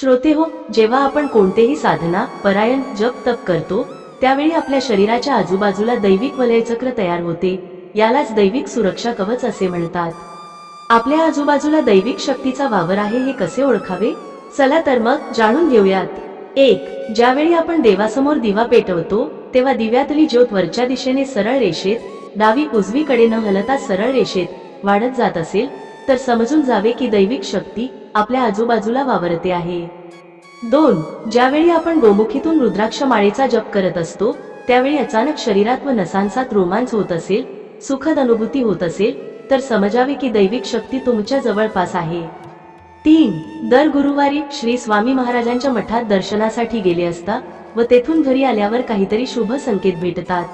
श्रोते हो जेव्हा आपण कोणतेही साधना परायण जप तप करतो त्यावेळी आपल्या शरीराच्या आजूबाजूला दैविक वलयचक्र तयार होते. यालाच दैविक सुरक्षा कवच असे म्हणतात. आपल्या आजूबाजूला दैविक शक्तीचा वावर आहे हे कसे ओळखावे? चला तर मग जाणून घेऊयात. एक ज्यावेळी आपण देवासमोर दिवा पेटवतो तेव्हा दिव्यातली ज्योत वरच्या दिशेने सरळ रेषेत डावी उजवीकडे न हलता सरळ रेषेत वाढत जात असेल तर समजून जावे की दैविक शक्ती आपल्या आजूबाजूला वावरते आहे. दोन ज्यावेळी आपण गोमुखीतून रुद्राक्ष माळेचा जप करत असतो त्यावेळी अचानक शरीरात व नसांसात रोमांच होत असेल सुखद अनुभूती होत असेल तर समजावे की दैविक शक्ती तुमच्या जवळपास आहे. तीन दर गुरुवारी श्री स्वामी महाराजांच्या मठात दर्शनासाठी गेले असता व तेथून घरी आल्यावर काहीतरी शुभ संकेत भेटतात.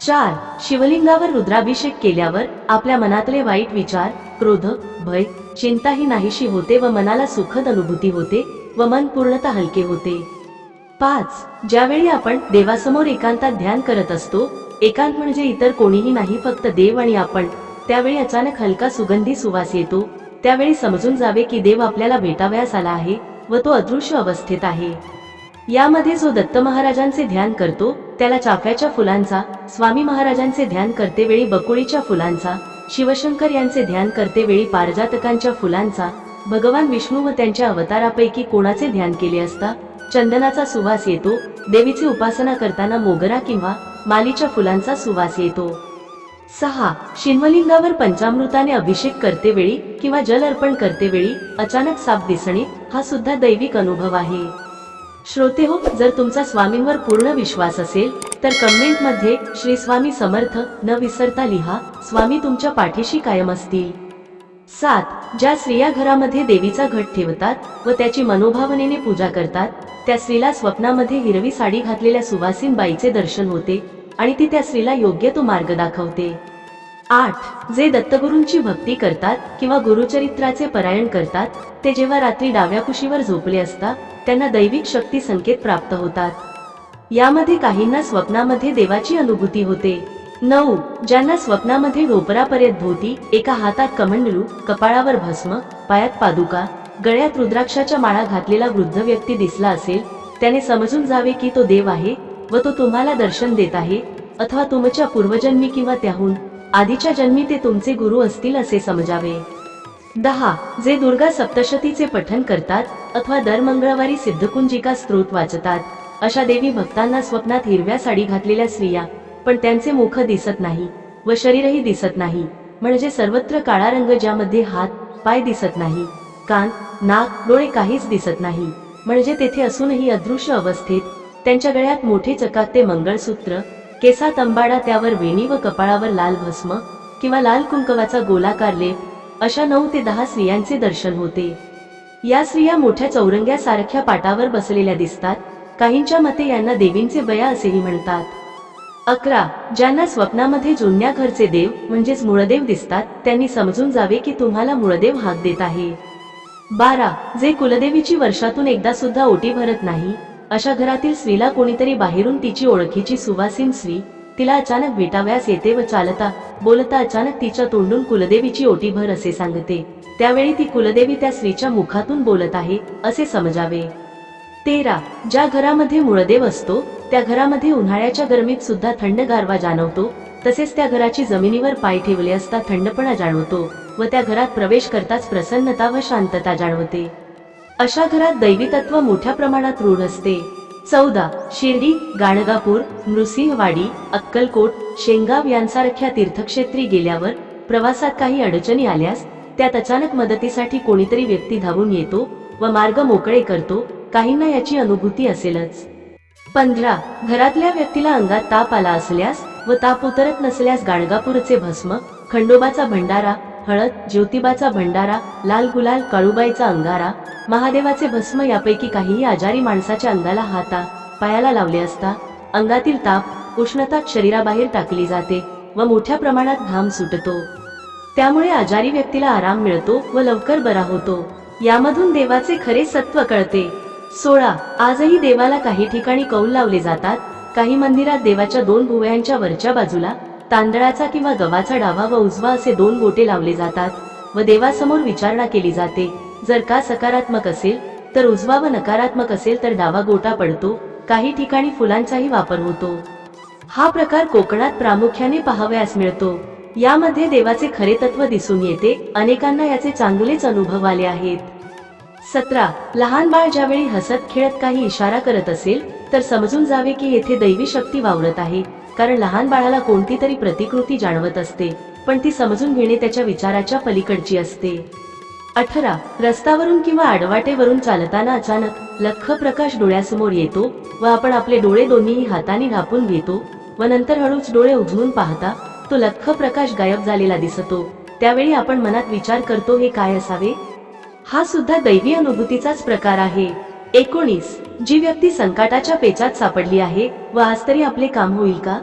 चार शिवलिंगावर रुद्राभिषेक केल्यावर आपल्या मनातले वाईट विचार क्रोध भय चिंता ही नाहीशी होते व मनाला सुखद अनुभूती होते व मन पूर्णतः हलके होते. पाच. ज्यावेळी आपण देवासमोर एकांतात ध्यान करत असतो एकांत म्हणजे इतर कोणीही नाही फक्त देव आणि आपण त्यावेळी अचानक हलका सुगंधी सुवास येतो त्यावेळी समजून जावे की देव आपल्याला भेटावयास आला आहे व तो अदृश्य अवस्थेत आहे. यामध्ये जो दत्त महाराजांचे ध्यान करतो त्याला चाफ्याच्या फुलांचा स्वामी महाराजांचे ध्यान करते वेळी बकुळीच्या फुलांचा शिवशंकर यांचे ध्यान करते वेळी पारजातकांच्या फुलांचा भगवान विष्णू व त्यांच्या अवतारापैकी कोणाचे ध्यान केले असता चंदनाचा सुवास येतो देवीची उपासना करताना मोगरा किंवा मालीच्या फुलांचा सुवास येतो. सहा शिन्वलिंगावर पंचामृताने अभिषेक करते वेळी किंवा जल अर्पण करते वेळी अचानक साप दिसणे हा सुद्धा दैविक अनुभव आहे. श्रोते हो जर तुमचा स्वामींवर पूर्ण विश्वास असेल तर कमेंटमध्ये श्री स्वामी समर्थ न विसरता लिहा स्वामी तुमच्या पाठीशी कायम असतील. सात ज्या स्त्रिया घरामध्ये देवीचा घट ठेवतात व त्याची मनोभावनेने पूजा करतात त्या स्त्रीला स्वप्नामध्ये हिरवी साडी घातलेल्या सुवासीन बाईचे दर्शन होते आणि ती त्या स्त्रीला योग्य तो मार्ग दाखवते. आठ जे दत्तगुरूंची भक्ती करतात किंवा गुरुचरित्राचे पारायण करतात ते जेव्हा रात्री डाव्या कुशीवर झोपले असतात त्यांना दैविक शक्ती संकेत प्राप्त होतात. यामध्ये काहींना स्वप्नामध्ये देवाची अनुभूती होते. नऊ ज्यांना स्वप्नामध्ये ढोपरापर्यंत भोवती एका हातात कमंडलू कपाळावर भस्म पायात पादुका गळ्यात रुद्राक्षाच्या माळा घातलेला वृद्ध व्यक्ती दिसला असेल त्याने समजून जावे की तो देव आहे व तो तुम्हाला दर्शन देत आहे अथवा तुमच्या पूर्वजन्मी किंवा त्याहून आधीच्या जन्मी ते तुमचे गुरु असतील असे समजावे. दहा जे दुर्गा सप्तशतीचे पठन करतात अथवा दर मंगळवारी सिद्धकुंजिका स्त्रोत वाचतात. अशा देवी भक्तांना स्वप्नात हिरव्या साडी घातलेल्या स्त्रिया पण त्यांचे मुख दिसत नाही व शरीरही दिसत नाही. म्हणजे सर्वत्र काळा रंग ज्यामध्ये हात पाय दिसत नाही कान नाक डोळे काहीच दिसत नाही. म्हणजे तेथे असूनही अदृश्य अवस्थेत त्यांच्या गळ्यात मोठे चकाकते मंगळसूत्र केसात अंबाडा त्यावर वेणी व कपाळावर लाल भस्म किंवा लाल कुंकवाचा गोलाकार लेप अशा नऊ ते दहा स्त्रियांचे दर्शन होते. या स्त्रिया मोठ्या चौरंग्यासारख्या पाटावर बसलेल्या दिसतात. काहींच्या मते यांना देवींचे बया असेही म्हणतात. अकरा. ज्यांना स्वप्नामध्ये जुन्या घरचे देव म्हणजेच मुळदेव दिसतात त्यांनी समजून जावे की तुम्हाला मुळदेव हाक देत आहे. बारा. जे कुलदेवीची वर्षातून एकदा सुद्धा ओटी भरत नाही अशा घरातील स्त्रीला कोणीतरी बाहेरून तिची ओळखीची सुवासीन स्त्री तिला अचानक भेटावयास येते व चालता बोलता अचानक तिच्या तोंडून कुलदेवीची ओटी भर असे सांगते. त्यावेळी ती कुलदेवी त्या स्त्रीच्या मुखातून बोलत आहे असे समजावे. तेरा. ज्या घरामध्ये मुळदेव असतो त्या घरामध्ये उन्हाळ्याच्या गरमीत सुद्धा थंड गारवा जाणवतो तसेच त्या घराची जमिनीवर पाय ठेवले असता थंडपणा जाणवतो व त्या घरात प्रवेश करताच प्रसन्नता व शांतता जाणवते. अशा घरात दैवी तत्व मोठ्या प्रमाणात रूढ असते. चौदा. शिर्डी गाणगापूर नृसिंहवाडी अक्कलकोट शेंगाव यांसारख्या तीर्थक्षेत्री गेल्यावर प्रवासात काही अडचणी आल्यास त्यात अचानक मदतीसाठी कोणीतरी व्यक्ती धावून येतो व मार्ग मोकळे करतो काहींना याची अनुभूती असेलच. पंधरा. घरातल्या व्यक्तीला अंगात ताप आला असल्यास व ताप उतरत नसल्यास गाणगापूरचे भस्म खंडोबाचा भंडारा हळद ज्योतिबाचा भंडारा लाल गुलाल काळूबाईचा अंगारा महादेवाचे भस्म यापैकी काहीही आजारी माणसाच्या अंगाला हाता पायाला लावले असता अंगातील ताप उष्णता शरीराबाहेर टाकली जाते व मोठ्या प्रमाणात घाम सुटतो. त्यामुळे आजारी व्यक्तीला आराम मिळतो व लवकर बरा होतो. यामधून देवाचे खरे सत्व कळते. सोळा. आजही देवाला काही ठिकाणी कौल लावले जातात. काही मंदिरात देवाच्या दोन भुवयांच्या वरच्या बाजूला तांदळाचा किंवा गव्हाचा डावा व उजवा असे दोन गोटे लावले जातात व देवासमोर विचारणा केली जाते. जर का सकारात्मक असेल तर उजवा व नकारात्मक असेल तर डावा गोटा पडतो. काही ठिकाणी फुलांचाही वापर होतो. हा प्रकार कोकणात प्रामुख्याने पाहावयास मिळतो. यामध्ये देवाचे खरे तत्व दिसून येते. अनेकांना याचे चांगलेच अनुभव आले आहेत. सतरा. लहान बाळ ज्यावेळी हसत खेळत काही इशारा करत असेल तर समजून जावे की येथे दैवी शक्ती वावरत आहे. कारण लहान बाळाला कोणती तरी प्रतिकृती जाणवत असते पण ती समजून घेणे त्याच्या विचाराच्या पलीकडची असते. अठरा. रस्त्यावरून किंवा आडवाटेवरून चालताना अचानक लख प्रकाश डोळ्यासमोर येतो व आपण आपले डोळे दोन्हीही हाताने घापून घेतो व नंतर हळूच डोळे उघडून पाहता तो लख प्रकाश गायब झालेला दिसतो. त्यावेळी आपण मनात विचार करतो हे काय असावे? हा सुद्धा दैवी अनुभूतीचाच प्रकार आहे. एकोणीस. जी व्यक्ती संकटाच्या पेचात सापडली आहे व आज तरी आपले काम होईल का?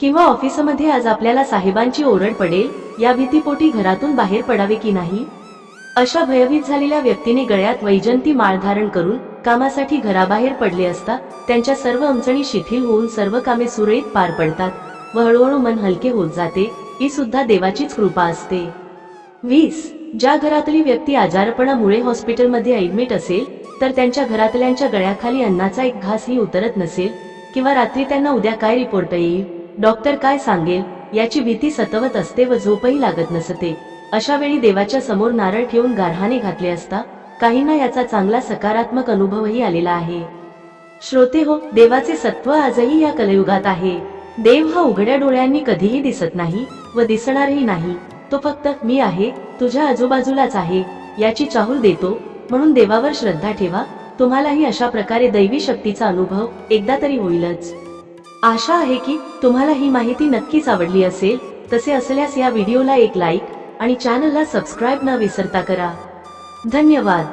किंवा ऑफिसमध्ये आज आपल्याला साहेबांची ओरड पडेल या भीतीपोटी घरातून बाहेर पडावे की नाही? अशा भयभीत झालेल्या व्यक्तीने गळ्यात वैजंती माळ धारण करून कामासाठी घराबाहेर पडले असता त्यांच्या सर्व अमचणी शिथिल होऊन सर्व कामे सुरळीत पार पडतात. व हळूहळू मन हलके होत जाते ही सुद्धा देवाचीच कृपा असते. वीस. ज्या घरातली व्यक्ती आजारपणामुळे हॉस्पिटलमध्ये ऍडमिट असेल तर त्यांच्या घरातल्यांच्या गळ्याखाली अन्नाचा एक घासही उतरत नसेल किंवा रात्री त्यांना उद्या काय रिपोर्ट येईल डॉक्टर काय सांगेल याची भीती सतवत असते व झोपही लागत नसते. अशा वेळी देवाच्या समोर नारळ ठेवून गारहाने घातले असता काहींना याचा चांगला सकारात्मक अनुभवही आलेला आहे. श्रोते हो देवाचे सत्व आजही या कलयुगात आहे. देव हा उघड्या डोळ्यांनी कधीही दिसत नाही व दिसणारही नाही. तो फक्त मी आहे तुझ्या आजूबाजूलाच आहे याची चाहूल देतो म्हणून देवावर श्रद्धा ठेवा तुम्हालाही अशा प्रकारे दैवी शक्तीचा अनुभव एकदा तरी होईलच. आशा आहे की तुम्हाला ही माहिती नक्कीच आवडली असेल. तसे असल्यास या व्हिडिओला एक लाईक आणि चॅनलला सबस्क्राईब न विसरता करा. धन्यवाद.